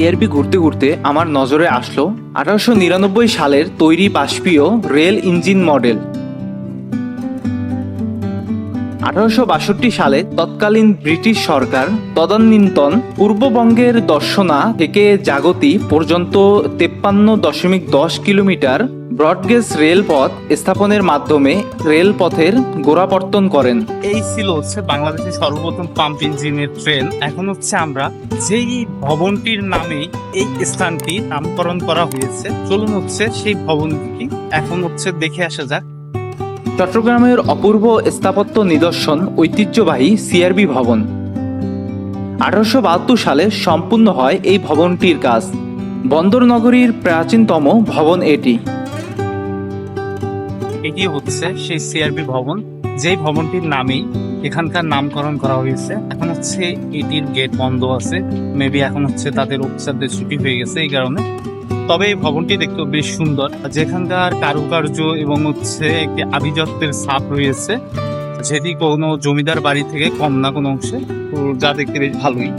CRB ঘুরতে ঘুরতে আমার নজরে আসলো আঠারোশো নিরানব্বই সালের তৈরি বাষ্পীয় রেল ইঞ্জিন মডেল। আঠারোশো বাষট্টি সালে তৎকালীন ব্রিটিশ সরকার তদানীন্তন পূর্ববঙ্গের দর্শনা থেকে জাগতি পর্যন্ত তেপ্পান্ন দশমিক দশ কিলোমিটার ব্রডগেজ রেলপথ স্থাপনের মাধ্যমে রেলপথের গোড়াপর্তন করেন। এই ছিল হচ্ছে বাংলাদেশের সর্বপ্রথম পাম্প ইঞ্জিনের ট্রেন। এখন হচ্ছে আমরা যেই ভবনটির নামে এই স্থানটি নামকরণ করা হয়েছে চলুন হচ্ছে সেই ভবনটি এখন হচ্ছে দেখে আসা যাক। চট্টগ্রামের অপূর্ব স্থাপত্য নিদর্শন ঐতিহ্যবাহী সিআরবি ভবন। আঠারোশো বাহাত্তর সালে সম্পূর্ণ হয় এই ভবনটির কাজ। বন্দর নগরীর প্রাচীনতম ভবন এটি। এটি হচ্ছে? সেই সিআরবি ভবন, যেই ভবনটির নামেই এখানকার নামকরণ করা হয়েছে, এখন হচ্ছে এটির গেট বন্ধ আছে। মেবি এখন হচ্ছে তাদের অফিসারদের ছুটি হয়ে গেছে এই কারণে। তবে এই ভবনটি দেখতে বেশ সুন্দর। যেখানকার কারুকার্য এবং হচ্ছে একটি আভিজাত্যের ছাপ রয়েছে, যেটি কোনো জমিদার বাড়ি থেকে কম না কোনো অংশে যা দেখতে বেশ ভালোই।